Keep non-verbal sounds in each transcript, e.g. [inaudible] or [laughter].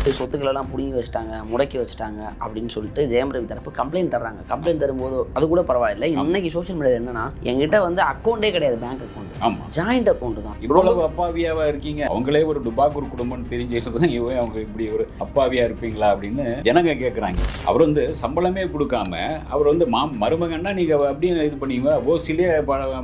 சொத்துக்களெல்லாம் பிடுங்கி வச்சுட்டாங்க முடக்கி வச்சுட்டாங்க அப்படின்னு சொல்லிட்டு ஜெயம் ரவி தரப்பு கம்ப்ளைண்ட் தர்றாங்க. கம்ப்ளைண்ட் தரும்போது அது கூட பரவாயில்ல. இன்னைக்கு சோஷியல் மீடியா என்னன்னா என்கிட்ட வந்து அக்கௌண்ட்டே கிடையாது பேங்க் அக்கௌண்ட் ஆமா. ஜாயிண்ட் அக்கௌண்ட் தான். இவ்வளவு அப்பாவியாவா இருக்கீங்க. அவங்களே ஒரு டுபாக்கூர் குடும்பம்னு தெரிஞ்சதுதான் இவன் அவங்க இப்படி ஒரு அப்பாவியா இருப்பீங்களா அப்படின்னு ஜனங்க கேட்குறாங்க அவர் வந்து சம்பளமே கொடுக்காம அவர் வந்து மா மருமகன்னா நீங்க அப்படியே இது பண்ணுவீங்க ஓசிலே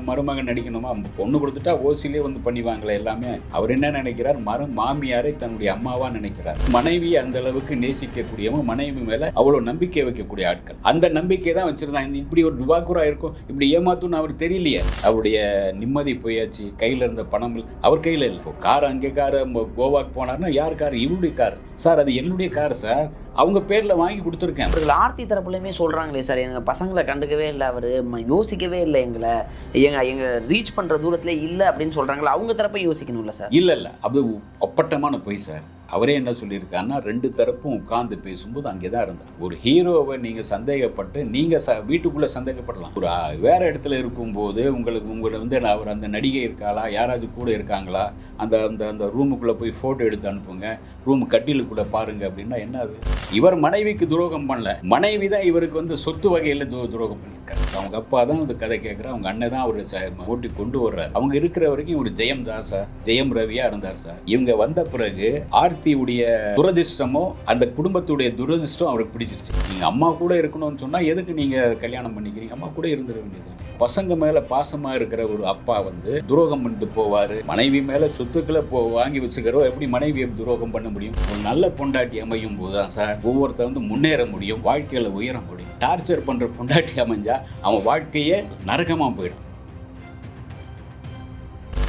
மருமகன் நடிக்கணுமா? பொண்ணு கொடுத்துட்டா ஓசிலே வந்து பண்ணிவாங்களே எல்லாமே. அவர் என்ன நினைக்கிறார்? மரு மாமியாரை தன்னுடைய அம்மாவா நினைக்கிறார். மனைவியை அந்த அளவுக்கு நேசிக்கக்கூடியவங்க மனைவி மேல அவ்வளவு நம்பிக்கை வைக்கக்கூடிய ஆட்கள். அந்த நம்பிக்கை தான் வச்சுருந்தாங்க. இப்படி ஒரு டுபாக்கூரா இருக்கும் இப்படி ஏமாத்துன்னு அவர் தெரியலையே. அவருடைய நிம்மதி போயாச்சு. கையில இருந்த பணம் அவர் கையில இல்லை. கார் அங்கே கார் கோவாக்கு போனார்னா யார் கார்? இவருடைய கார். சார் அது என்னுடைய கார் சார். அவங்க பேர்ல வாங்கி கொடுத்துருக்கேன். அவர்கள் ஆர்த்தி தரப்புலையுமே சொல்கிறாங்களே சார். எங்கள் பசங்களை கண்டுக்கவே இல்லை அவர். யோசிக்கவே இல்லை எங்களை. எங்க எங்க ரீச் பண்ணுற தூரத்தில் இல்லை அப்படின்னு சொல்கிறாங்களே அவங்க தரப்பை யோசிக்கணும்ல சார்? இல்ல இல்ல. அது அப்பட்டமான பொய் சார். அவரே என்ன சொல்லியிருக்காருன்னா ரெண்டு தரப்பும் உட்கார்ந்து பேசும்போது அங்கே தான் இருந்தார். ஒரு ஹீரோவை நீங்க சந்தேகப்பட்டு நீங்க ச வீட்டுக்குள்ள சந்தேகப்படலாம். ஒரு வேற இடத்துல இருக்கும்போது உங்களுக்கு உங்களை வந்து அவர் அந்த நடிகை இருக்காளா? யாராவது கூட இருக்காங்களா? அந்த அந்த அந்த ரூமுக்குள்ள போய் போட்டோ எடுத்து அனுப்புங்க. ரூம் கூட பாருங்க அப்படின்னா என்ன அது இவர் மனைவிக்கு துரோகம் பண்ணல. மனைவி தான் இவருக்கு வந்து சொத்து வகையில் துரோகம் துரோகம் கரெக்ட் அவங்க அப்பா தான் இந்த கதை கேட்குற அவங்க அண்ணன் தான் அவர் ச- ஓட்டி கொண்டு வர்றாரு. அவங்க இருக்கிற வரைக்கும் ஒரு ஜெயம் தான் சார் ஜெயம் ரவியா இருந்தார் சார் இவங்க வந்த பிறகு ஆர்த்தியுடைய துரதிர்ஷ்டமோ அந்த குடும்பத்துடைய துரதிர்ஷ்டம் அவருக்கு பிடிச்சிருச்சு. நீங்க அம்மா கூட இருக்கணும்னு சொன்னா எதுக்கு நீங்க கல்யாணம் பண்ணிக்கிறீங்க? அம்மா கூட இருந்துட வேண்டியது பசங்க மேல பாசமா இருக்கிற ஒரு அப்பா வந்து துரோகம் பண்ணிட்டு போவாரு. மனைவி மேல சொத்துக்களை போ வாங்கி வச்சுக்கிறோம் எப்படி மனைவியை துரோகம் பண்ண முடியும்? ஒரு நல்ல பொண்டாட்டி அமையும் போதுதான் சார் ஒவ்வொருத்தர் வந்து முன்னேற முடியும். வாழ்க்கையில உயர முடியும் டார்ச்சர் பண்ற பொண்டாட்டி அமைஞ்சா அவன் வாழ்க்கையே நரகமா போயிடும்.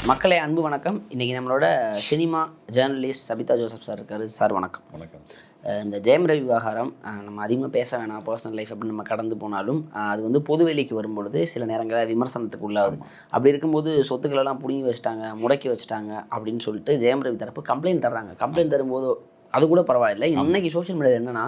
மக்களே அன்பு வணக்கம். இன்னைக்கு நம்மளோட cinema journalist Sabitha Joseph sir இருக்காரு. சார் வணக்கம். வணக்கம். இந்த ஜெயம் ரவி விவகாரம் நம்ம அதிகமாக பேச வேணாம். பர்சனல் லைஃப் அப்படின்னு நம்ம கடந்து போனாலும் அது வந்து பொதுவெளிக்கு வரும்பொழுது சில நேரங்களில் விமர்சனத்துக்கு உள்ளாகுது. அப்படி இருக்கும்போது சொத்துக்களெல்லாம் பிடுங்கி வச்சுட்டாங்க முடக்கி வச்சுட்டாங்க அப்படின்னு சொல்லிட்டு ஜெயம் ரவி தரப்பு கம்ப்ளைண்ட் தர்றாங்க. கம்ப்ளைண்ட் தரும்போது அது கூட பரவாயில்ல. இன்னைக்கு சோஷியல் மீடியா என்னன்னா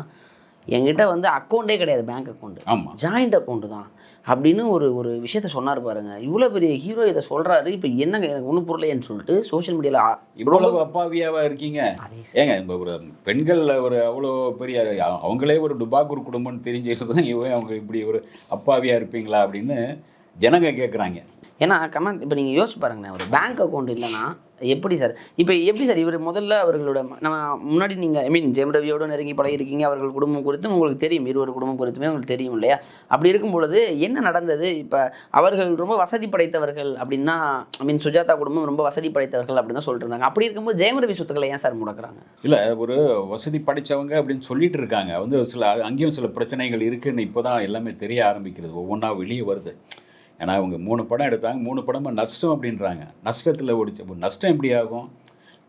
என்கிட்ட வந்து அக்கௌண்ட்டே கிடையாது பேங்க் அக்கௌண்ட் ஆமா. ஜாயிண்ட் அக்கௌண்ட் தான். அப்படின்னு ஒரு ஒரு விஷயத்த சொன்னார் பாருங்க. இவ்வளோ பெரிய ஹீரோ இதை சொல்றாரு. இப்போ என்னங்க எனக்கு ஒன்றும் புரியலையேன்னு சொல்லிட்டு சோஷியல் மீடியாவில் இவ்வளவு அப்பாவியாவா இருக்கீங்க? ஏங்க இந்த ஒரு பெண்கள் ஒரு அவ்வளோ பெரிய அவங்களே ஒரு டுபாக்கூர் குடும்பம்னு தெரிஞ்சதுதான் இவன் அவங்க இப்படி ஒரு அப்பாவியா இருப்பீங்களா அப்படின்னு ஜனங்க கேட்குறாங்க ஏன்னா கமெண்ட் இப்போ நீங்கள் யோசிச்சு பாருங்கண்ணே ஒரு பேங்க் அக்கௌண்ட் இல்லைன்னா எப்படி சார் இப்போ எப்படி சார் இவர் முதல்ல அவர்களோட நம்ம முன்னாடி நீங்கள் ஐ மீன் ஜெயம் ரவியோட நெருங்கி பழகிருக்கீங்க அவர்கள் குடும்பம் குறித்தும் உங்களுக்கு தெரியும் இருவர் குடும்பம் குறித்துமே உங்களுக்கு தெரியும் இல்லையா? அப்படி இருக்கும் பொழுது என்ன நடந்தது? இப்போ அவர்கள் ரொம்ப வசதி படைத்தவர்கள் அப்படின்னா ஐ மீன் சுஜாதா குடும்பம் ரொம்ப வசதி படைத்தவர்கள் அப்படின்னு தான் சொல்லிட்டு அப்படி இருக்கும்போது ஜெயம் ரவி சொத்துக்களை ஏன் சார் முடக்கிறாங்க? இல்லை ஒரு வசதி படைத்தவங்க அப்படின்னு சொல்லிட்டு இருக்காங்க. வந்து சில அங்கேயும் சில பிரச்சனைகள் இருக்குன்னு இப்போ தான் எல்லாமே தெரிய ஆரம்பிக்கிறது. ஒவ்வொன்றா வெளியே வருது. ஏன்னா அவங்க மூணு படம் எடுத்தாங்க. மூணு படமும் நஷ்டம் அப்படின்றாங்க. நஷ்டத்தில் ஓடிச்சு. அப்போ நஷ்டம் எப்படி ஆகும்?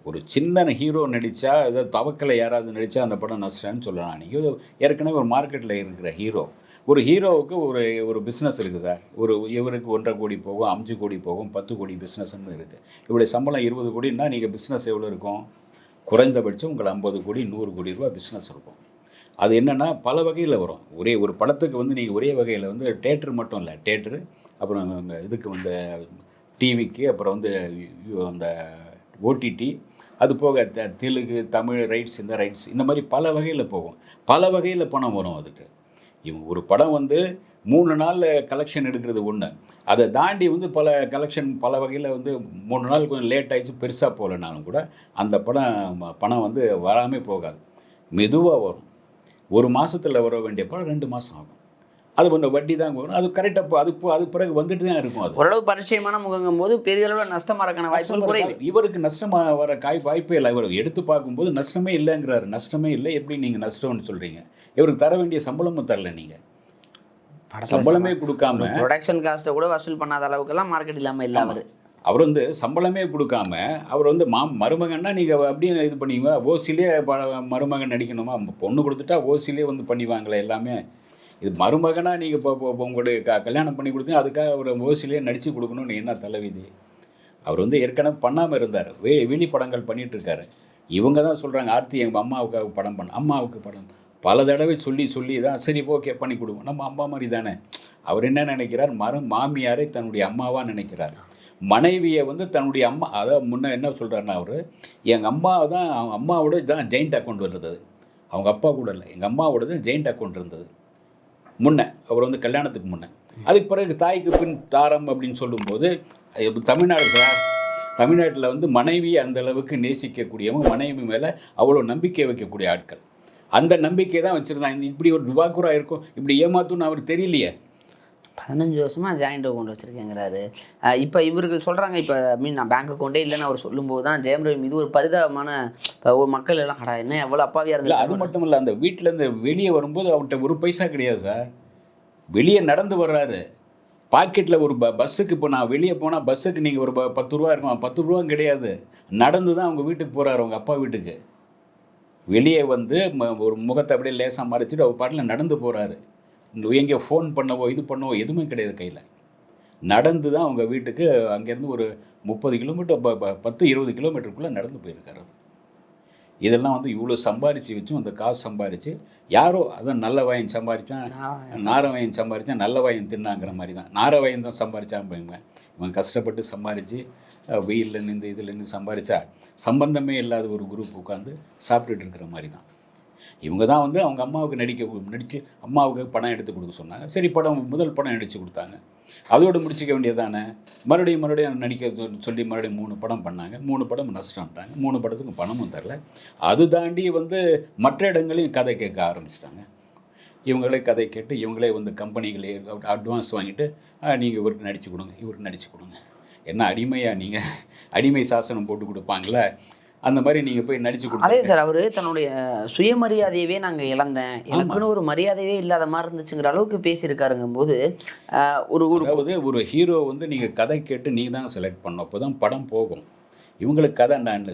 ஒரு சின்ன ஹீரோ நடித்தா ஏதோ தவக்கலை யாராவது நடித்தா அந்த படம் நஷ்டம்னு சொல்லலாம். நீங்கள் ஏற்கனவே ஒரு மார்க்கெட்டில் இருக்கிற ஹீரோ. ஒரு ஹீரோவுக்கு ஒரு ஒரு பிஸ்னஸ் இருக்குது சார். ஒரு இவருக்கு ஒன்றரை கோடி போகும் அஞ்சு கோடி போகும் பத்து கோடி பிஸ்னஸ்ன்னு இருக்குது இவருடைய சம்பளம் இருபது கோடின்னா நீங்கள் பிஸ்னஸ் எவ்வளோ இருக்கும்? குறைந்தபட்சம் உங்கள் ஐம்பது கோடி நூறு கோடி ரூபா பிஸ்னஸ் இருக்கும். அது என்னென்னா பல வகையில் வரும். ஒரே ஒரு படத்துக்கு வந்து நீங்கள் ஒரே வகையில் வந்து தேட்டர் மட்டும் இல்லை தேட்டரு அப்புறம் அந்த இதுக்கு வந்து டிவிக்கு அப்புறம் வந்து அந்த ஓடிடி அது போக த- தெலுங்கு தமிழ் ரைட்ஸ் இந்த ரைட்ஸ் இந்த மாதிரி பல வகையில் போகும். பல வகையில் பணம் வரும் அதுக்கு. இவங்க ஒரு படம் வந்து மூணு நாளில் கலெக்ஷன் எடுக்கிறது ஒன்று அதை தாண்டி வந்து பல கலெக்ஷன் பல வகையில் வந்து மூணு நாள் கொஞ்சம் லேட் ஆகிடுச்சு பெருசாக போகலனாலும் கூட அந்த படம் பணம் வந்து வராமல் போகாது. மெதுவாக வரும். ஒரு மாதத்தில் வர வேண்டிய படம் ரெண்டு மாதம் ஆகும். அது கொஞ்சம் வட்டி தான் வரும் அது கரெக்டாக அது போ- அது பிறகு வந்துட்டு தான் இருக்கும் அது. ஓரளவு பரிச்சயமான முகங்கும் போது பெரிய அளவில் நஷ்டமாறக்கான வாய்ப்புகள் குறைவு. இவருக்கு நஷ்டமா வர காய் வாய்ப்பே இல்லை. இவர் எடுத்து பார்க்கும்போது நஷ்டமே இல்லைங்கிறாரு. நஷ்டமே இல்லை. எப்படி நீங்கள் நஷ்டம்னு சொல்கிறீங்க இவருக்கு தர வேண்டிய சம்பளமும் தரல நீங்கள் சம்பளமே கொடுக்காம ப்ரொடக்ஷன் காஸ்ட்டை கூட வசூல் பண்ணாத அளவுக்கெல்லாம் மார்க்கெட் இல்லாமல் இல்லை அவர். அவர் வந்து சம்பளமே கொடுக்காம அவர் வந்து மா மருமகன்னா நீங்கள் அப்படியே இது பண்ணுவீங்க. ஓசிலே ப- மருமகன் நடிக்கணுமா? பொண்ணு கொடுத்துட்டா ஓசிலே வந்து பண்ணிவாங்களே எல்லாமே. இது மருமகனாக நீங்கள் இப்போ உங்களுக்கு உங்களுடைய க கல்யாணம் பண்ணி கொடுத்தீங்க அதுக்காக அவர் ஓசிலே நடித்து கொடுக்கணும்னு என்ன தலைவிதி? அவர் வந்து ஏற்கனவே பண்ணாமல் இருந்தார். வே வெளி படங்கள் பண்ணிகிட்ருக்காரு இவங்க தான் சொல்கிறாங்க ஆர்த்தி எங்கள் அம்மாவுக்காக படம் பண்ண. அம்மாவுக்கு படம். பல தடவை சொல்லி சொல்லி தான் சரி ஓகே பண்ணி கொடுவோம். நம்ம அம்மா மாதிரி தானே. அவர் என்ன நினைக்கிறார்? மரு மாமியாரை தன்னுடைய அம்மாவாக நினைக்கிறார். மனைவியை வந்து தன்னுடைய அம்மா அதாவது முன்னே என்ன சொல்கிறாருன்னா அவர் எங்கள் அம்மா தான் அவங்க அம்மாவோட தான் ஜெயிண்ட் அக்கௌண்ட் இருந்தது அவங்க அப்பா கூட இல்லை. எங்கள் அம்மாவோட தான் ஜெயிண்ட் அக்கௌண்ட் இருந்தது. முன்ன அவர் வந்து கல்யாணத்துக்கு முன்னே. அதுக்கு பிறகு தாய்க்கு பின் தாரம் அப்படின்னு சொல்லும்போது தமிழ்நாடு சார் தமிழ்நாட்டில் வந்து மனைவி அந்த அளவுக்கு நேசிக்கக்கூடியவங்க மனைவி மேலே அவ்வளோ நம்பிக்கை வைக்கக்கூடிய ஆட்கள். அந்த நம்பிக்கை தான் வச்சுருந்தாங்க இப்படி ஒரு விவாக்குறா இருக்கும் இப்படி ஏமாத்துன்னு அவர் தெரியலையே. பதினஞ்சு வருஷமா ஜாயிண்ட் அக்கௌண்ட் வச்சிருக்கேங்கிறாரு. இப்போ இவர்கள் சொல்றாங்க இப்போ மீன் நான் பேங்க் அக்கௌண்ட்டே இல்லைன்னு அவர் சொல்லும்போது தான் ஜெயம் ரவி மீது ஒரு பரிதாபமான ஒரு மக்கள் எல்லாம் அடா என்ன எவ்வளோ அப்பாவியா இல்லை அது மட்டும் இல்லை அந்த வீட்டிலேருந்து வெளியே வரும்போது அவர்கிட்ட ஒரு பைசா கிடையாது சார். வெளியே நடந்து வர்றாரு. பாக்கெட்டில் ஒரு ப பஸ்ஸுக்கு இப்போ நான் வெளியே போனால் பஸ்ஸுக்கு நீங்கள் ஒரு ப- பத்து ரூபா இருக்கும். பத்து ரூபா கிடையாது. நடந்து தான் அவங்க வீட்டுக்கு போகிறாரு அவங்க அப்பா வீட்டுக்கு. வெளியே வந்து ம- ஒரு முகத்தை அப்படியே லேசாக மறைச்சிட்டு அவர் பாட்டில் நடந்து போகிறாரு எங்கே ஃபோன் பண்ணவோ இது பண்ணவோ எதுவுமே கிடையாது கையில். நடந்து தான் அவங்க வீட்டுக்கு அங்கேருந்து ஒரு முப்பது கிலோமீட்டர் பத்து இருபது கிலோமீட்டருக்குள்ளே நடந்து போயிருக்காரு இதெல்லாம் வந்து இவ்வளோ சம்பாரித்து வச்சும் அந்த காசு சம்பாரித்து யாரோ அதான் நல்ல வாயன் சம்பாரித்தான் நார வாயன் சம்பாரித்தான் நல்ல வாயன் தின்னாங்கிற மாதிரி தான் நார வாயன் தான் சம்பாரிச்சான் இவன் இவன் கஷ்டப்பட்டு சம்பாரித்து வெயிலில் நின்று இதில் நின்று சம்பாரிச்சா சம்பந்தமே இல்லாத ஒரு குரூப் உட்காந்து சாப்பிட்டுட்டு இருக்கிற மாதிரி தான் இவங்க தான் வந்து அவங்க அம்மாவுக்கு நடிக்க நடித்து அம்மாவுக்கு பணம் எடுத்து கொடுக்க சொன்னாங்க. சரி படம் முதல் படம் நடித்து கொடுத்தாங்க. அதோடு முடிச்சிக்க வேண்டியதானே மறுபடியும் மறுபடியும் நடிக்க சொல்லி மறுபடியும் மூணு படம் பண்ணாங்க. மூணு படம் நஷ்டம்ட்டாங்க மூணு படத்துக்கு பணமும் தரல. அது தாண்டி வந்து மற்ற இடங்களையும் கதை கேட்க ஆரம்பிச்சிட்டாங்க. இவங்களே கதை கேட்டு இவங்களே வந்து கம்பெனிகளே அட்வான்ஸ் வாங்கிட்டு நீங்கள் இவருக்கு நடித்து கொடுங்க இவருக்கு நடித்து கொடுங்க. என்ன அடிமையாக நீங்கள் அடிமை சாசனம் போட்டு கொடுப்பாங்களே? அந்த மாதிரி நீங்கள் போய் நடித்து கொடுங்க அதே சார் அவரு தன்னுடைய சுயமரியாதையவே நாங்க இழந்தேன். எனக்குன்னு ஒரு மரியாதையே இல்லாத மாதிரி இருந்துச்சுங்கிற அளவுக்கு பேசியிருக்காருங்கும் போது ஒரு ஒரு ஒரு ஹீரோ வந்து நீங்கள் கதை கேட்டு நீ தான் செலக்ட் பண்ணணும். அப்போ தான் படம் போகும். இவங்களுக்கு கதை நான்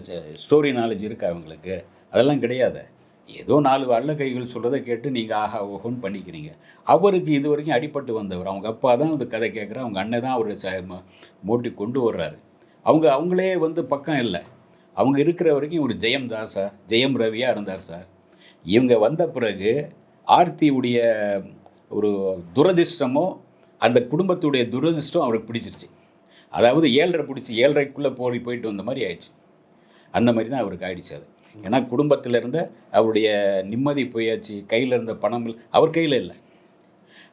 ஸ்டோரி நாலேஜ் இருக்கா இவங்களுக்கு? அதெல்லாம் கிடையாது. ஏதோ நாலு வல்ல கைகள் சொல்கிறத கேட்டு நீங்கள் ஆஹா ஓஹோன்னு பண்ணிக்கிறீங்க. அவருக்கு இது வரைக்கும் அடிபட்டு வந்தவர். அவங்க அப்பா தான் வந்து கதை கேட்குற அவங்க அண்ணன் தான் அவர் மோட்டி கொண்டு வர்றாரு அவங்க அவங்களே வந்து பக்கம் இல்லை. அவங்க இருக்கிற வரைக்கும் ஒரு ஜெயம் தான் சார். ஜெயம் ரவியாக இருந்தார் சார். இவங்க வந்த பிறகு ஆர்த்தியுடைய ஒரு துரதிர்ஷ்டமோ அந்த குடும்பத்துடைய துரதிர்ஷ்டம் அவருக்கு பிடிச்சிருச்சு. அதாவது ஏழரை பிடிச்சி ஏழரைக்குள்ளே போய் போயிட்டு வந்த மாதிரி ஆயிடுச்சு. அந்த மாதிரி தான் அவருக்கு ஆயிடுச்சு அது. ஏன்னா குடும்பத்தில் இருந்த அவருடைய நிம்மதி போயாச்சு. கையில் இருந்த பணம் அவர் கையில் இல்லை.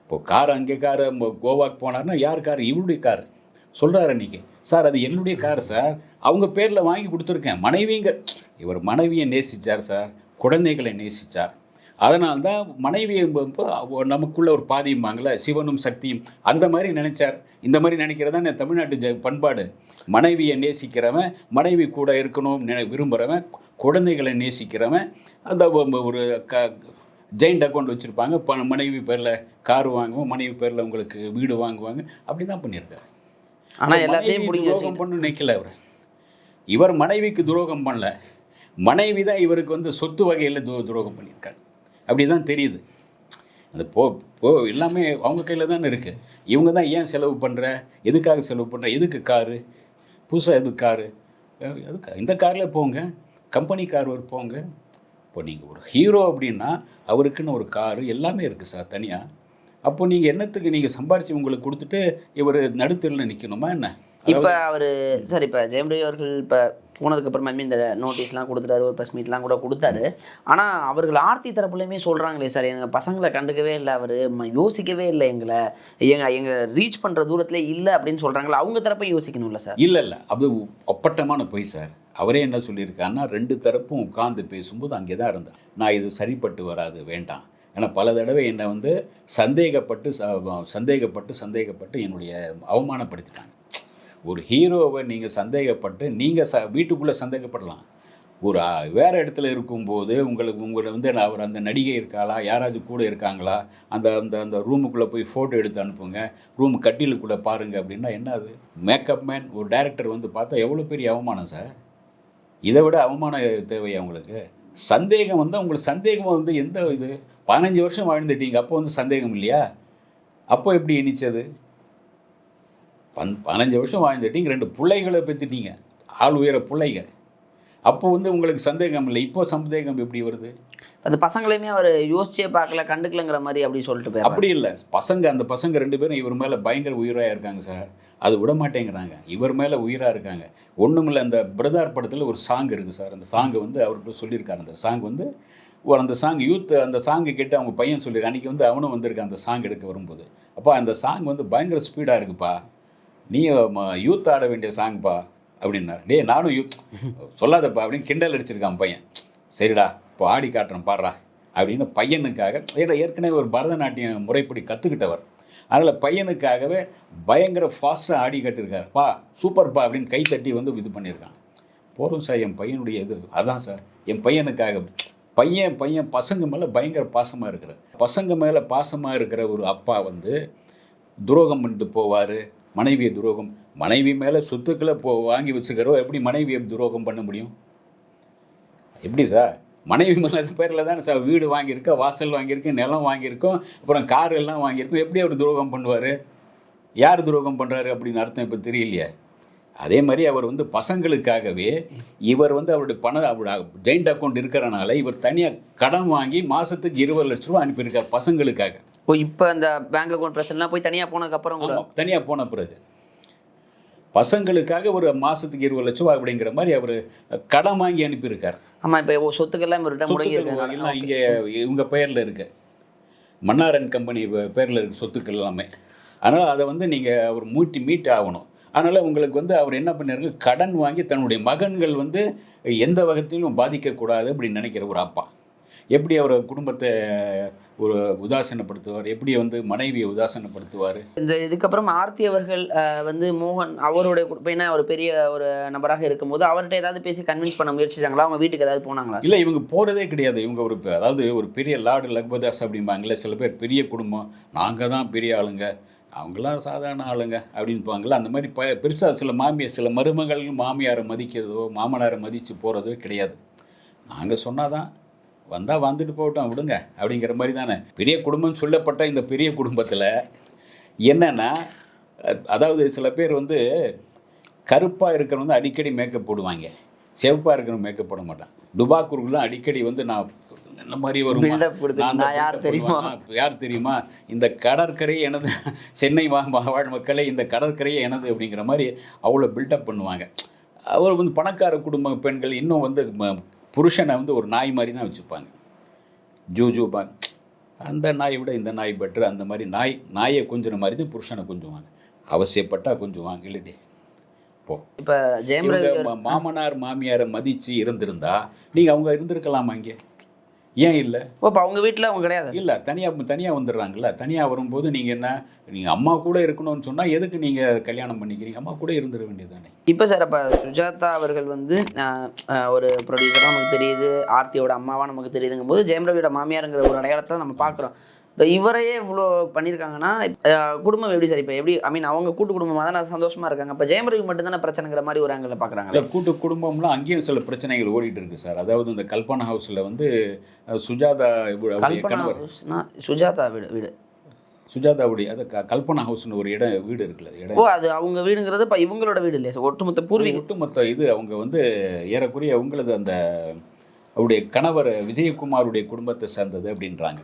இப்போ கார் அங்கே கார் கோவாக்கு போனார்னா யார் கார்? இவருடைய கார். சொல்கிறார் அன்றைக்கி சார் அது என்னுடைய கார் சார். அவங்க பேரில் வாங்கி கொடுத்துருக்கேன். மனைவிங்க இவர் மனைவியை நேசித்தார் சார். குழந்தைகளை நேசித்தார் அதனால தான் மனைவியை நமக்குள்ள ஒரு பாதியும்பாங்களே சிவனும் சக்தியும். அந்த மாதிரி நினைச்சார். இந்த மாதிரி நினைக்கிறது தான் தமிழ்நாட்டு பண்பாடு. மனைவியை நேசிக்கிறவன் மனைவி கூட இருக்கணும் நினை விரும்புகிறவன் குழந்தைகளை நேசிக்கிறவன் அந்த ஒரு க ஜெயிண்ட் அக்கௌண்ட் வச்சுருப்பாங்க. ப மனைவி பேரில் கார் வாங்குவோம் மனைவி பேரில் உங்களுக்கு வீடு வாங்குவாங்க. அப்படி தான் பண்ணியிருக்காரு. ஆனா எல்லாத்தையும் பிடிங்கி பண்ண நினைக்கல அவர். இவர் மனைவிக்கு துரோகம் பண்ணல. மனைவி தான் இவருக்கு வந்து சொத்து வகையில் து துரோகம் பண்ணியிருக்காரு. அப்படி தான் தெரியுது. அந்த போ போ எல்லாமே அவங்க கையில் தானே இருக்குது இவங்க தான் ஏன் செலவு பண்ணுற எதுக்காக செலவு பண்ணுற எதுக்கு காரு? புதுசாக எதுக்கு காரு? எதுக்கு? இந்த காரில் போங்க. கம்பெனி கார் ஒரு போங்க. இப்போ நீங்கள் ஒரு ஹீரோ அப்படின்னா அவருக்குன்னு ஒரு காரு எல்லாமே இருக்குது சார் தனியாக அப்போ நீங்கள் என்னத்துக்கு நீங்கள் சம்பாரித்து உங்களுக்கு கொடுத்துட்டு இவர் நடுத்தரில் நிற்கணுமா என்ன? இப்போ அவர் சார் இப்போ ஜெயம் ரவி அவர்கள் இப்போ போனதுக்கு அப்புறமா இந்த நோட்டீஸ்லாம் கொடுத்துட்டாரு ஒரு ப்ரெஸ் மீட்லாம் கூட கொடுத்தாரு. ஆனால் அவர்கள் ஆர்த்தி தரப்புலையுமே சொல்கிறாங்களே சார் எங்கள் பசங்களை கண்டுக்கவே இல்லை அவர் யோசிக்கவே இல்லை எங்களை. எங்க எங்க ரீச் பண்ணுற தூரத்துல இல்லை அப்படின்னு சொல்கிறாங்களா அவங்க தரப்பை யோசிக்கணும்ல சார் இல்லை இல்லை. அது அப்பட்டமான பொய் சார் அவரே என்ன சொல்லியிருக்காருன்னா ரெண்டு தரப்பும் உட்கார்ந்து பேசும்போது அங்கே தான் இருந்தேன் நான் இது சரிப்பட்டு வராது வேண்டாம். ஏன்னா பல தடவை என்னை வந்து சந்தேகப்பட்டு சந்தேகப்பட்டு சந்தேகப்பட்டு என்னுடைய அவமானப்படுத்திட்டாங்க. ஒரு ஹீரோவை நீங்கள் சந்தேகப்பட்டு நீங்கள் ச வீட்டுக்குள்ளே சந்தேகப்படலாம். ஒரு வேறு இடத்துல இருக்கும்போது உங்களுக்கு உங்களை வந்து அவர் அந்த நடிகை இருக்காளா யாராவது கூட இருக்காங்களா அந்த அந்த அந்த ரூமுக்குள்ளே போய் ஃபோட்டோ எடுத்து அனுப்புங்க ரூம் கட்டிலுக்குள்ளே பாருங்கள் அப்படின்னா என்ன அது? மேக்கப் மேன் ஒரு டைரக்டர் வந்து பார்த்தா எவ்வளோ பெரிய அவமானம் சார் இதை விட அவமானம் தேவையா உங்களுக்கு? சந்தேகம் வந்து உங்களுக்கு சந்தேகம் வந்து எந்த இது? பதினஞ்சு வருஷம் வாழ்ந்துட்டீங்க அப்போ வந்து சந்தேகம் இல்லையா? அப்போ எப்படி இனிச்சது பன் பதினஞ்சு வருஷம் வாழ்ந்துட்டீங்க ரெண்டு பிள்ளைகளை பெற்றுட்டீங்க ஆள் உயர பிள்ளைங்க அப்போ வந்து உங்களுக்கு சந்தேகம் இல்லை. இப்போ சந்தேகம் எப்படி வருது? அந்த பசங்களையுமே அவர் யோசிச்சே பார்க்கல கண்டுக்கலங்கிற மாதிரி அப்படி சொல்லிட்டு அப்படி இல்லை. பசங்க அந்த பசங்க ரெண்டு பேரும் இவர் மேலே பயங்கர உயிராக இருக்காங்க சார். அது விட மாட்டேங்கிறாங்க. இவர் மேலே உயிராக இருக்காங்க. ஒன்றுமில்ல அந்த பிரதார் படத்தில் ஒரு சாங் இருக்குது சார். அந்த சாங்கை வந்து அவர்கிட்ட சொல்லியிருக்காரு. அந்த சாங் வந்து ஒரு அந்த சாங் யூத் அந்த சாங்கை கேட்டு அவங்க பையன் சொல்லியிருக்கான் அன்றைக்கி வந்து அவனும் வந்திருக்கான் அந்த சாங் எடுக்க வரும்போது. அப்பா அந்த சாங் வந்து பயங்கர ஸ்பீடாக இருக்குப்பா. நீ யூத் ஆட வேண்டிய சாங்ப்பா அப்படின்னாரு. டேய் நானும் யூத் [laughs] சொல்லாதப்பா அப்படின்னு கிண்டல் அடிச்சிருக்கான் பையன். சரிடா இப்போ ஆடி காட்டுறேன் பாடுறா அப்படின்னு பையனுக்காக ஏன்னா ஏற்கனவே ஒரு பரதநாட்டியம் முறைப்படி கற்றுக்கிட்டவர் அதனால் பையனுக்காகவே பயங்கர ஃபாஸ்ட்டாக ஆடி கட்டிருக்காரு பா சூப்பர்ப்பா அப்படின்னு கை தட்டி வந்து இது பண்ணியிருக்கான். போதும் சார் என் பையனுடைய இது. அதான் சார் என் பையனுக்காக பையன் பையன் பசங்க மேலே பயங்கர பாசமாக இருக்கிற பசங்க மேலே பாசமாக இருக்கிற ஒரு அப்பா வந்து துரோகம் பண்ணிட்டு போவார். மனைவியை துரோகம். மனைவி மேலே சொத்துக்களை போ வாங்கி வச்சுக்கிறோம் எப்படி மனைவியை துரோகம் பண்ண முடியும்? எப்படி சார்? மனைவி மேலே பேரில் தானே சார்? வீடு வாங்கியிருக்கோம் வாசல் வாங்கியிருக்கோம் நிலம் வாங்கியிருக்கோம் அப்புறம் கார் எல்லாம் வாங்கியிருக்கோம் எப்படி அவர் துரோகம் பண்ணுவார்? யார் துரோகம் பண்ணுறாரு அப்படின்னு அர்த்தம் இப்போ தெரியலையே. அதே மாதிரி அவர் வந்து பசங்களுக்காகவே இவர் வந்து அவருடைய பணம் அவருடைய ஜெயிண்ட் அக்கௌண்ட் இருக்கிறனால இவர் தனியாக கடன் வாங்கி மாதத்துக்கு இருபது லட்ச ரூபா அனுப்பியிருக்கார் பசங்களுக்காக. ஓ இப்போ அந்த பேங்க் அக்கௌண்ட் பிரச்சனைலாம் போய் தனியாக போனதுக்கப்புறம் தனியாக போன பிறகு. பசங்களுக்காக ஒரு மாதத்துக்கு இருபது லட்ச ரூபா அப்படிங்கிற மாதிரி அவர் கடன் வாங்கி அனுப்பியிருக்கார். ஆமாம் இப்போ சொத்துக்கெல்லாம் இவர்கிட்ட முடங்கி சொத்துக்கள் இருக்காங்க எல்லாம் இங்கே இவங்க பெயரில் இருக்கு. மன்னாரன் கம்பெனி பேரில் இருக்கு சொத்துக்கள் எல்லாமே. அதனால் அதை வந்து நீங்கள் அவர் மூட்டி மீட் ஆகணும். அதனால் உங்களுக்கு வந்து அவர் என்ன பண்ணிருக்கு கடன் வாங்கி தன்னுடைய மகன்கள் வந்து எந்த வகத்திலும் பாதிக்கக்கூடாது அப்படின்னு நினைக்கிற ஒரு அப்பா. எப்படி அவர் குடும்பத்தை ஒரு உதாசீனப்படுத்துவார்? எப்படி வந்து மனைவியை உதாசீனப்படுத்துவார்? இந்த இதுக்கப்புறம் ஆர்த்தி அவர்கள் வந்து மோகன் அவருடைய என்ன ஒரு பெரிய ஒரு நபராக இருக்கும்போது அவர்கிட்ட ஏதாவது பேசி கன்வின்ஸ் பண்ண முயற்சிச்சாங்களா? அவங்க வீட்டுக்கு ஏதாவது போனாங்களா இல்லை இவங்க போகிறதே கிடையாது. இவங்க ஒரு அதாவது ஒரு பெரிய லார்டு லக்பதாஸ் அப்படிம்பாங்களே சில பேர் பெரிய குடும்பம். நாங்கள் தான் பெரிய ஆளுங்க. அவங்களாம் சாதாரண ஆளுங்க அப்படின்பாங்களே அந்த மாதிரி ப பெருசாக சில மாமியார் சில மருமகள் மாமியாரை மதிக்கிறதோ மாமனாரை மதித்து போகிறதோ கிடையாது. நாங்கள் சொன்னாதான் வந்தால் வந்துட்டு போகட்டும் விடுங்க அப்படிங்கிற மாதிரி தானே. பெரிய குடும்பம் சொல்லப்பட்ட இந்த பெரிய குடும்பத்தில் என்னென்னா அதாவது சில பேர் வந்து கருப்பாக இருக்கிறவங்க வந்து அடிக்கடி மேக்கப் போடுவாங்க. செவப்பாக இருக்கிறவங்க மேக்கப் போட மாட்டான் டுபாக்கூருக்குலாம் அடிக்கடி வந்து நான் இந்த மாதிரி நான் யார் தெரியுமா? யார் தெரியுமா? இந்த கடற்கரை எனது சென்னை வாழ் மக்களே இந்த கடற்கரையே எனது அப்படிங்கிற மாதிரி அவ்வளோ பில்டப் பண்ணுவாங்க. அவர் வந்து பணக்கார குடும்ப பெண்கள் இன்னும் வந்து புருஷனை வந்து ஒரு நாய் மாதிரி தான் வச்சுப்பாங்க. ஜூ ஜூபாங்க அந்த நாயை விட இந்த நாய் பெட்ரு அந்த மாதிரி நாய் நாயை கொஞ்சுற மாதிரி தான் புருஷனை கொஞ்சுவாங்க. அவசியப்பட்டால் கொஞ்சுவாங்க இல்லடி. போ. இப்போ ஜெயம் மாமனார் மாமியாரை மதித்து இருந்திருந்தா நீங்கள் அவங்க இருந்திருக்கலாமா இங்கே? ஏன் இல்லை? ஓ இப்போ அவங்க வீட்டில் அவங்க கிடையாது. இல்லை தனியாக தனியாக வந்துடுறாங்கல்ல. தனியாக வரும்போது நீங்கள் என்ன நீங்கள் அம்மா கூட இருக்கணும்னு சொன்னால் எதுக்கு நீங்கள் கல்யாணம் பண்ணிக்கிறீங்க? அம்மா கூட இருந்துட வேண்டியதுதானே. இப்போ சார் அப்போ சுஜாதா அவர்கள் வந்து ஒரு ப்ரொடியூசராக நமக்கு தெரியுது ஆர்த்தியோட அம்மாவா நமக்கு தெரியுதுங்கும் போது ஜெயம் ரவியோட மாமியாருங்கிற ஒரு அடையாளத்தை நம்ம பார்க்குறோம் இவரையே இவ்வளோ பண்ணியிருக்காங்கன்னா குடும்பம் எப்படி சார்? இப்போ எப்படி ஐ மீன் அவங்க கூட்டு குடும்பமாக தானே சந்தோஷமா இருக்காங்க. இப்போ ஜெயம் ரவி மட்டும்தானே பிரச்சனைங்கிற மாதிரி ஒரு ஆங்கிளில் பார்க்குறாங்களே இல்லை கூட்டு குடும்பம்லாம் அங்கேயும் சில பிரச்சனைகள் ஓடிட்டு இருக்கு சார். அதாவது இந்த கல்பனா ஹவுஸில் வந்து சுஜாதா கல்பனா ஹவுஸ்னா சுஜாதா வீடு வீடு. சுஜாதாவுடைய அது கல்பனா ஹவுஸ்னு ஒரு இடம் வீடு இருக்குல்ல இடம் ஓ அது அவங்க வீடுங்கிறது இப்போ இவங்களோட வீடு இல்லையா சார்? ஒட்டுமொத்த பூர்வீகம் ஒட்டுமொத்த இது அவங்க வந்து ஏறக்குறைய அவங்களது அந்த அவருடைய கணவர் விஜயகுமாருடைய குடும்பத்தை சேர்ந்தது அப்படின்றாங்க.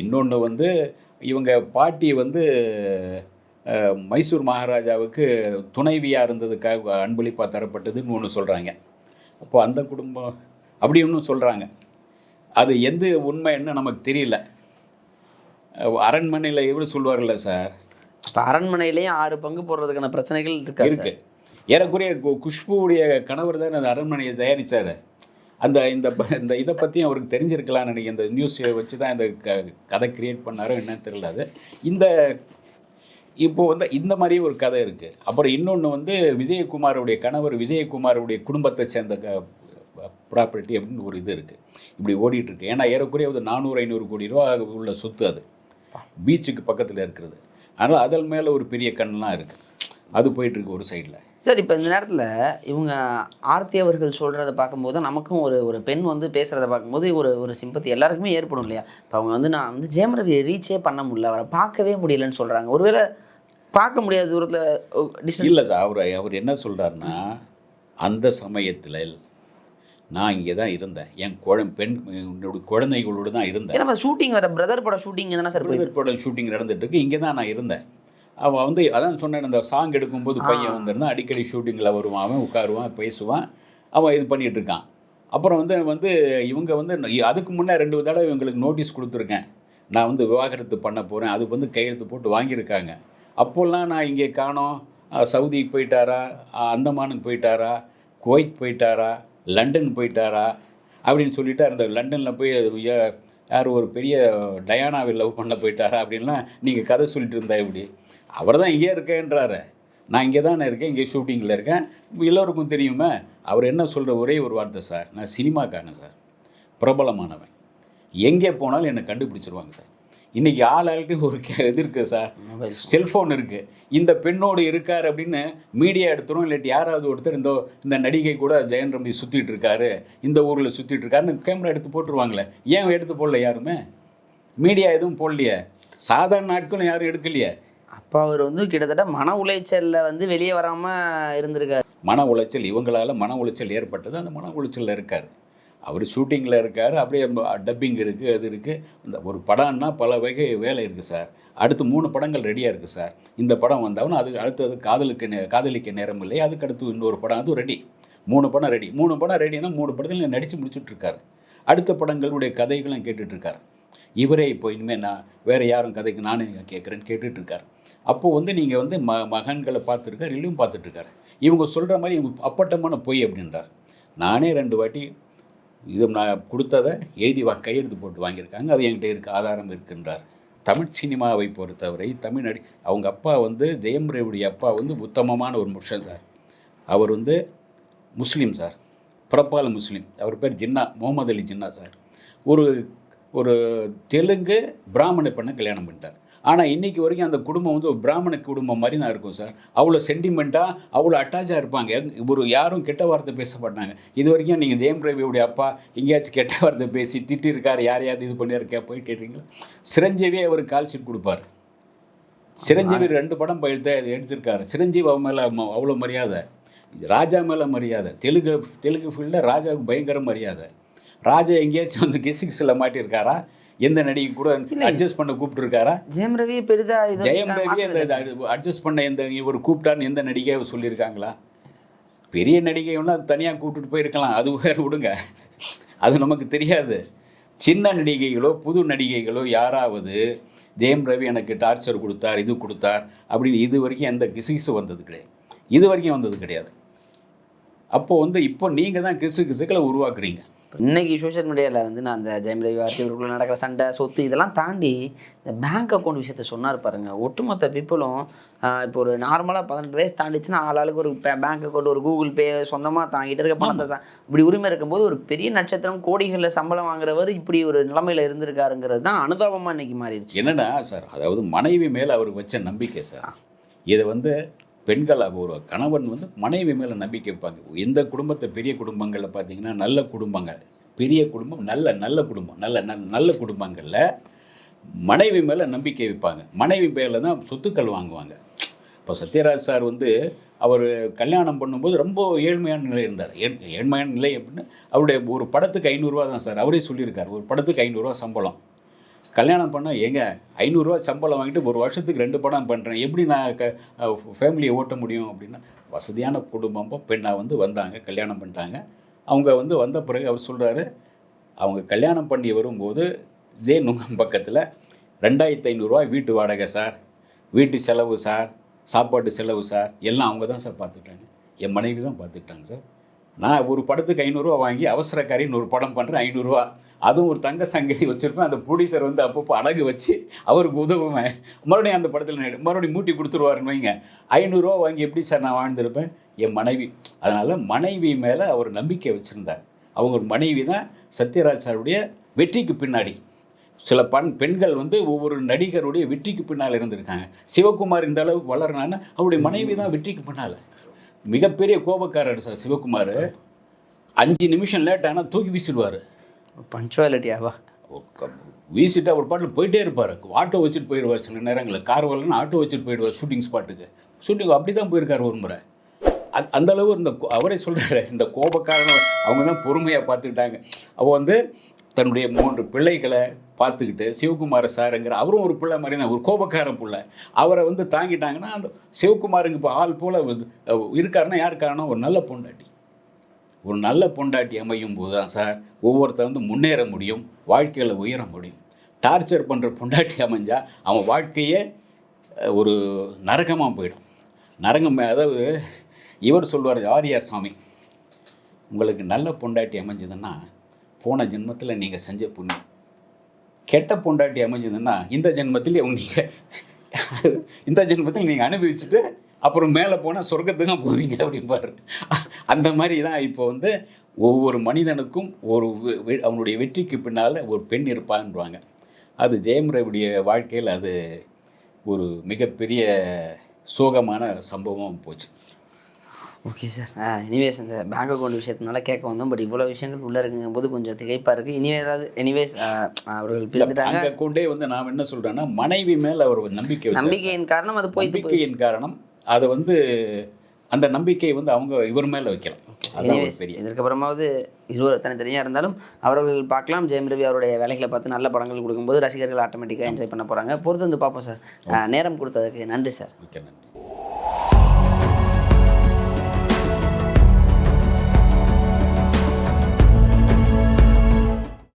இன்னொன்று வந்து இவங்க பாட்டி வந்து மைசூர் மகாராஜாவுக்கு துணைவியாக இருந்ததுக்காக அன்பளிப்பாக தரப்பட்டதுன்னு ஒன்று சொல்கிறாங்க அப்போ அந்த குடும்பம் அப்படி ஒன்றும் சொல்கிறாங்க அது எந்த உண்மைன்னு நமக்கு தெரியல. அரண்மனையில் எப்படி சொல்லுவார்ல சார்? இப்போ அரண்மனையிலேயும் ஆறு பங்கு போடுறதுக்கான பிரச்சனைகள் இருக்கா இருக்கு. ஏறக்குறைய குஷ்புவுடைய கணவர் தான் அந்த அரண்மனையை தயாரிச்சார்? அந்த இந்த ப- இந்த இதை பற்றி அவருக்கு தெரிஞ்சிருக்கலாம்னு நினைக்கிறேன். இந்த நியூஸ் வச்சு தான் இந்த க கதை கிரியேட் பண்ணாரோ என்னன்னு தெரியல அது. இந்த இப்போ வந்து இந்த மாதிரி ஒரு கதை இருக்குது அப்புறம் இன்னொன்று வந்து விஜயகுமாருடைய கணவர் விஜயகுமாருடைய குடும்பத்தை சேர்ந்த க ப்ராப்பர்ட்டி அப்படின்னு ஒரு இது இருக்குது இப்படி ஓடிட்டுருக்கு ஏன்னா ஏறக்குறைய ஒரு நானூறு ஐநூறு கோடி ரூபா உள்ள சொத்து அது. பீச்சுக்கு பக்கத்தில் இருக்கிறது. அதனால் அதன் மேலே ஒரு பெரிய கண்ணெலாம் இருக்குது அது போயிட்டுருக்கு ஒரு சைடில் சார் இப்போ இந்த நேரத்தில் இவங்க ஆர்த்தி அவர்கள் சொல்கிறத பார்க்கும்போது நமக்கும் ஒரு ஒரு பெண் வந்து பேசுகிறத பார்க்கும்போது ஒரு ஒரு சிம்பத்தி எல்லாருக்குமே ஏற்படும் இல்லையா? இப்போ அவங்க வந்து நான் வந்து ஜெயம் ரவி ரீச்சே பண்ண முடியல அவரை பார்க்கவே முடியலன்னு சொல்கிறாங்க ஒருவேளை பார்க்க முடியாத தூரத்தில் இல்லை சார் அவர் அவர் என்ன சொல்கிறாருன்னா அந்த சமயத்தில் நான் இங்கே தான் இருந்தேன். என் குழ பெண் என்னோட குழந்தைகளோடு தான் இருந்தேன். ஏன்னா ஷூட்டிங் வர பிரதர் பட ஷூட்டிங் தானே சார் பிரதர் படம் ஷூட்டிங் நடந்துட்டு இருக்கு. இங்கே தான் நான் இருந்தேன். அவன் வந்து அதான் சொன்னேன் அந்த சாங் எடுக்கும்போது பையன் வந்திருந்தான் அடிக்கடி ஷூட்டிங்கில் வருவான் அவன் உட்காருவான் பேசுவான் அவன் இது பண்ணிட்டு இருக்கான். அப்புறம் வந்து வந்து இவங்க வந்து அதுக்கு முன்னே ரெண்டு தடவை இவங்களுக்கு நோட்டீஸ் கொடுத்துருக்கேன். நான் வந்து விவாகரத்து பண்ண போகிறேன் அதுக்கு வந்து கையெழுத்து போட்டு வாங்கியிருக்காங்க. அப்போல்லாம் நான் இங்கே காணோம் சவுதிக்கு போயிட்டாரா அந்தமானுக்கு போயிட்டாரா குவைத் போயிட்டாரா லண்டன் போயிட்டாரா அப்படின்னு சொல்லிட்டு அந்த லண்டனில் போய் யார் ஒரு பெரிய டயானாவை லவ் பண்ண போயிட்டாரா அப்படின்லாம் நீங்கள் கதை சொல்லிட்டு இருந்தா இப்படி அவர் தான் இங்கே இருக்கேன்றாரு. நான் இங்கே தானே இருக்கேன் இங்கே ஷூட்டிங்கில் இருக்கேன். எல்லோருக்கும் தெரியுமே அவர் என்ன சொல்கிற ஒரே ஒரு வார்த்தை சார் நான் சினிமாக்காரன் சார். பிரபலமானவன். எங்கே போனாலும் என்னை கண்டுபிடிச்சிருவாங்க சார். இன்றைக்கி ஆள் ஆளுக்கு ஒரு கே- இது இருக்குது சார். செல்ஃபோன் இருக்குது இந்த பெண்ணோடு இருக்கார் அப்படின்னு மீடியா எடுத்துரும் இல்லாட்டி யாராவது ஒருத்தர் இந்த இந்த நடிகை கூட ஜெயன் ரம்பி சுற்றிட்டு இருக்காரு இந்த ஊரில் சுற்றிட்டு இருக்காருன்னு கேமரா எடுத்து போட்டுருவாங்களே. ஏன் எடுத்து போடல யாருமே? மீடியா எதுவும் போடலையே. சாதாரண நாட்களும் யாரும் எடுக்கலையே. அப்போ அவர் வந்து கிட்டத்தட்ட மன உளைச்சலில் வந்து வெளியே வராமல் இருந்திருக்காரு. மன உளைச்சல் இவங்களால் மன உளைச்சல் ஏற்பட்டது அந்த மன உளைச்சலில் இருக்கார். அவர் ஷூட்டிங்கில் இருக்கார் அப்படியே டப்பிங் இருக்குது அது இருக்குது இந்த ஒரு படம்னா பல வகை வேலை இருக்குது சார். அடுத்து மூணு படங்கள் ரெடியாக இருக்குது சார். இந்த படம் வந்தாலும் அது அடுத்தது காதலுக்கு நே காதலிக்க நேரம் இல்லை அதுக்கு அடுத்து இன்னொரு படம் அதுவும் ரெடி மூணு படம் ரெடி மூணு படம் ரெடினா மூணு படத்தில் நடித்து முடிச்சுட்ருக்காரு அடுத்த படங்களுடைய கதைகளும் கேட்டுட்ருக்காரு இவரே இப்போ இனிமேல் நான் வேறு யாரும் கதைக்கு நானே கேட்குறேன்னு கேட்டுட்ருக்காரு அப்போது வந்து நீங்கள் வந்து ம மகன்களை பார்த்துருக்காரு இல்லையும் பார்த்துட்ருக்காரு இவங்க சொல்கிற மாதிரி இவங்க அப்பட்டமான பொய் அப்படின்றார். நானே ரெண்டு வாட்டி இது நான் கொடுத்ததை எழுதி வா கையெழுத்து போட்டு வாங்கியிருக்காங்க அது என்கிட்ட இருக்க ஆதாரம் இருக்குன்றார். தமிழ் சினிமாவை பொறுத்தவரை தமிழ் நடி அவங்க அப்பா வந்து ஜெயம் ரவியுடைய அப்பா வந்து உத்தமமான ஒரு முஷன் சார். அவர் வந்து முஸ்லீம் சார் பிறப்பால் முஸ்லீம். அவர் பேர் ஜின்னா முகமது அலி ஜின்னா சார். ஒரு ஒரு தெலுங்கு பிராமண பெண்ணை கல்யாணம் பண்ணிட்டார். ஆனால் இன்னைக்கு வரைக்கும் அந்த குடும்பம் வந்து ஒரு பிராமண குடும்பம் மாதிரி தான் இருக்கும் சார். அவ்வளோ சென்டிமெண்ட்டாக அவ்வளோ அட்டாச்சாக இருப்பாங்க. ஒரு யாரும் கெட்ட வார்த்தை பேச மாட்டாங்க. இது வரைக்கும் நீங்கள் ஜெயம் ரவியுடைய அப்பா எங்கேயாச்சும் கெட்ட வார்த்தை பேசி திட்டிருக்காரு யாரையாவது இது பண்ணியிருக்கா போய் கேட்டீங்களா? சிரஞ்சீவியே அவர் கால் ஷீட் கொடுப்பார். சிரஞ்சீவி ரெண்டு படம் எடுத்து எடுத்திருக்காரு. சிரஞ்சீவி அவன் மேலே அவ்வளோ மரியாதை. ராஜா மேலே மரியாதை. தெலுங்கு தெலுங்கு ஃபீல்டில் ராஜாவுக்கு பயங்கர மரியாதை. ராஜா எங்கேயாச்சும் வந்து கிசிக்ஸில் மாட்டியிருக்காரா? எந்த நடிகை கூட அட்ஜஸ்ட் பண்ண கூப்பிட்டுருக்காரா? ஜெயம் ரவி பெரிதா ஜெயம் ரவியே அட்ஜஸ்ட் பண்ண எந்த இவர் கூப்பிட்டான்னு எந்த நடிகை சொல்லியிருக்காங்களா? பெரிய நடிகைன்னா தனியாக கூப்பிட்டுட்டு போயிருக்கலாம். அது வேறு விடுங்க. அது நமக்கு தெரியாது. சின்ன நடிகைகளோ புது நடிகைகளோ யாராவது ஜெயம் ரவி எனக்கு டார்ச்சர் கொடுத்தார் இது கொடுத்தார் அப்படின்னு இது வரைக்கும் எந்த கிசுகிசு வந்தது கிடையாது. இது வரைக்கும் வந்தது கிடையாது. அப்போ வந்து இப்போ நீங்கள் தான் கிசு கிசுக்களை உருவாக்குறீங்க. இன்னைக்கு சோஷியல் மீடியாவில் வந்து நான் அந்த ஜெயம் ரவி இவருக்குள்ள நடக்கிற சண்டை சொத்து இதெல்லாம் தாண்டி இந்த பேங்க் அக்கௌண்ட் விஷயத்த சொன்னார் பாருங்க. ஒட்டுமொத்த பீப்புளும் இப்போ ஒரு நார்மலாக பதினெட்டு வயசு தாண்டிச்சுன்னா ஆளாளுக்கு ஒரு பேங்க் அக்கௌண்ட் ஒரு கூகுள் பே சொந்தமாக தாங்கிட்டு இருக்க பணத்தை தான் இப்படி உரிமை இருக்கும்போது ஒரு பெரிய நட்சத்திரம் கோடிகளில் சம்பளம் வாங்குறவர் இப்படி ஒரு நிலைமையில இருந்திருக்காருங்கிறது தான் அனுதாபமாக இன்னைக்கு மாறிடுச்சு. என்னன்னா சார்? அதாவது மனைவி மேலே அவருக்கு வச்ச நம்பிக்கை சார். இதை வந்து பெண்கள் ஒரு கணவன் வந்து மனைவி மேலே நம்பிக்கை வைப்பாங்க. எந்த குடும்பத்தை பெரிய குடும்பங்களில் பார்த்தீங்கன்னா நல்ல குடும்பங்கள். பெரிய குடும்பம் நல்ல நல்ல குடும்பம். நல்ல நல்ல நல்ல குடும்பங்களில் மனைவி மேலே நம்பிக்கை வைப்பாங்க. மனைவி மேலே தான் சொத்துக்கள் வாங்குவாங்க. இப்போ சத்யராஜ் சார் வந்து அவர் கல்யாணம் பண்ணும்போது ரொம்ப ஏழ்மையான நிலை இருந்தார். ஏழ்மையான நிலை அப்படின்னு அவருடைய ஒரு படத்துக்கு ஐநூறுரூவா தான் சார். அவரே சொல்லியிருக்கார் ஒரு படத்துக்கு ஐநூறுரூவா சம்பளம். கல்யாணம் பண்ணால் ஏங்க ஐநூறுரூவா சம்பளம் வாங்கிட்டு ஒரு வருஷத்துக்கு ரெண்டு படம் பண்ணுறேன் எப்படி நான் க ஃபேமிலியை ஓட்ட முடியும் அப்படின்னா வசதியான குடும்பமோ பெண்ணாக வந்து வந்தாங்க கல்யாணம் பண்ணிட்டாங்க. அவங்க வந்து வந்த பிறகு அவர் சொல்கிறாரு அவங்க கல்யாணம் பண்ணி வரும்போது இதே நுங்கம் பக்கத்தில் ரெண்டாயிரத்து ஐநூறுரூவா வீட்டு வாடகை சார் வீட்டு செலவு சார் சாப்பாட்டு செலவு சார் எல்லாம் அவங்க தான் சார் பார்த்துக்கிட்டாங்க. என் மனைவி தான் பார்த்துக்கிட்டாங்க சார். நான் ஒரு படத்துக்கு ஐநூறுரூவா வாங்கி அவசரக்காரின்னு ஒரு படம் பண்ணுறேன் ஐநூறுரூவா அதுவும் ஒரு தங்க சங்கிலி வச்சுருப்பேன். அந்த ப்ரொடியூசர் வந்து அப்பப்போ அழகு வச்சு அவருக்கு உதவுவேன். மறுபடியும் அந்த படத்தில் மறுபடியும் மூட்டி கொடுத்துருவாருன்னு வைங்க. ஐநூறுரூவா வாங்கி எப்படி சார் நான் வாழ்ந்திருப்பேன்? என் மனைவி. அதனால் மனைவி மேலே அவர் நம்பிக்கை வச்சுருந்தார். அவங்க ஒரு மனைவி தான் சத்யராஜ் சாருடைய வெற்றிக்கு பின்னாடி. சில பண் பெண்கள் வந்து ஒவ்வொரு நடிகருடைய வெற்றிக்கு பின்னால் இருந்திருக்காங்க. சிவகுமார் இந்த அளவுக்கு வளர்னான்னா அவருடைய மனைவி தான் வெற்றிக்கு பின்னால். மிகப்பெரிய கோபக்காரர் சார் சிவகுமார். அஞ்சு நிமிஷம் லேட் ஆனால் தூக்கி வீசிடுவார். பஞ்சுவாலிட்டியாவா வீசிட்டு அவர் பாட்டில் போயிட்டே இருப்பார். ஆட்டோ வச்சுட்டு போயிடுவார் சில நேரங்களில். கார் வரலன்னு ஆட்டோ வச்சுட்டு போயிடுவார் ஷூட்டிங் ஸ்பாட்டுக்கு ஷூட்டிங் அப்படி தான் போயிருக்காரு ஒரு முறை. அந்த அளவு இந்த கோ- அவரே சொல்கிறாரு இந்த கோபக்காரன் அவங்க தான் பொறுமையாக பார்த்துக்கிட்டாங்க. அவள் வந்து தன்னுடைய மூன்று பிள்ளைகளை பார்த்துக்கிட்டு சிவகுமார சாருங்கிற அவரும் ஒரு பிள்ளை மாதிரி தான் ஒரு கோபக்கார பிள்ளை. அவரை வந்து தாங்கிட்டாங்கன்னா அந்த சிவகுமாருங்க இப்போ ஆள் போல் இருக்காருன்னா யார் காரணம்? ஒரு நல்ல பொண்டாட்டி. ஒரு நல்ல பொண்டாட்டி அமையும் போது தான் சார் ஒவ்வொருத்தர் வந்து முன்னேற முடியும் வாழ்க்கையில் உயர முடியும். டார்ச்சர் பண்ணுற பொண்டாட்டி அமைஞ்சால் அவன் வாழ்க்கையே ஒரு நரகமாக போயிடும். நரகம் அதாவது இவர் சொல்வார் ஆரியா சாமி உங்களுக்கு நல்ல பொண்டாட்டி அமைஞ்சதுன்னா போன ஜென்மத்தில் நீங்கள் செஞ்ச புண்ணியம். கெட்ட பொண்டாட்டி அமைஞ்சதுன்னா இந்த ஜென்மத்தில் நீங்கள் [laughs] இந்த ஜென்மத்தில் நீங்கள் அனுபவிச்சுட்டு அப்புறம் மேலே போனால் சொர்க்கத்துக்கு போவீங்க அப்படிம்பாரு. அந்த மாதிரி தான் இப்போ வந்து ஒவ்வொரு மனிதனுக்கும் ஒரு அவனுடைய வெற்றிக்கு பின்னால் ஒரு பெண் இருப்பான்றாங்க. அது ஜெயம் ரவியுடைய வாழ்க்கையில் அது ஒரு மிகப்பெரிய சோகமான சம்பவம் போச்சு. Okay sir. எனிவேஸ் இந்த பேங்க் அக்கௌண்ட் விஷயத்தினால கேட்க வந்தோம். பட் இவ்வளோ விஷயங்கள் உள்ளே இருக்குங்கும் போது கொஞ்சம் திகைப்பாக இருக்குது இனிமே ஏதாவது எனிவேஸ் அவர்கள் பிரிந்துட்டாங்க. அங்கே கொண்டே வந்து நான் என்ன சொல்கிறேன்னா மனைவி மேலே அவர் நம்பிக்கை. நம்பிக்கையின் காரணம் அது போய் நம்பிக்கையின் காரணம் அதை வந்து அந்த நம்பிக்கை வந்து அவங்க இவர் மேலே வைக்கலாம். பெரிய இதற்கப்புறமாவது இருவர் தனித்தனியாக இருந்தாலும் அவர்கள் பார்க்கலாம். ஜெயம் ரவி அவருடைய வேலைகளை பார்த்து நல்ல படங்கள் கொடுக்கும்போது ரசிகர்கள் ஆட்டோமேட்டிக்காக என்ஜாய் பண்ண போகிறாங்க பொறுத்து வந்து பார்ப்போம் சார் நேரம் கொடுத்ததுக்கு நன்றி சார் மிக்க நன்றி.